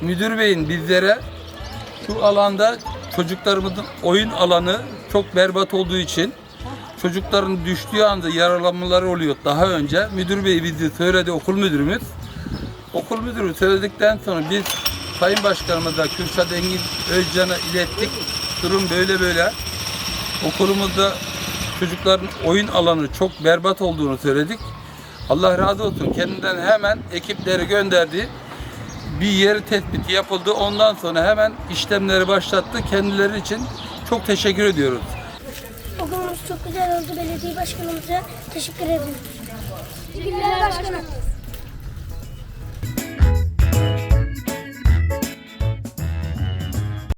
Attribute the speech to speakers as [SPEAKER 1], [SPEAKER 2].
[SPEAKER 1] müdür beyin bizlere şu alanda çocuklarımızın oyun alanı çok berbat olduğu için çocukların düştüğü anda yaralanmaları oluyor daha önce. Müdür bey bizi söyledi okul müdürümüz. Okul müdürü söyledikten sonra biz Sayın Başkanımıza Kürşat Engin Özcan'a ilettik. Durum böyle böyle. Okulumuzda çocukların oyun alanı çok berbat olduğunu söyledik. Allah razı olsun. Kendinden hemen ekipleri gönderdi. Bir yeri tespiti yapıldı. Ondan sonra hemen işlemleri başlattı. Kendileri için çok teşekkür ediyoruz.
[SPEAKER 2] Okulumuz çok güzel oldu. Belediye başkanımıza teşekkür ediyoruz. Teşekkürler başkanım.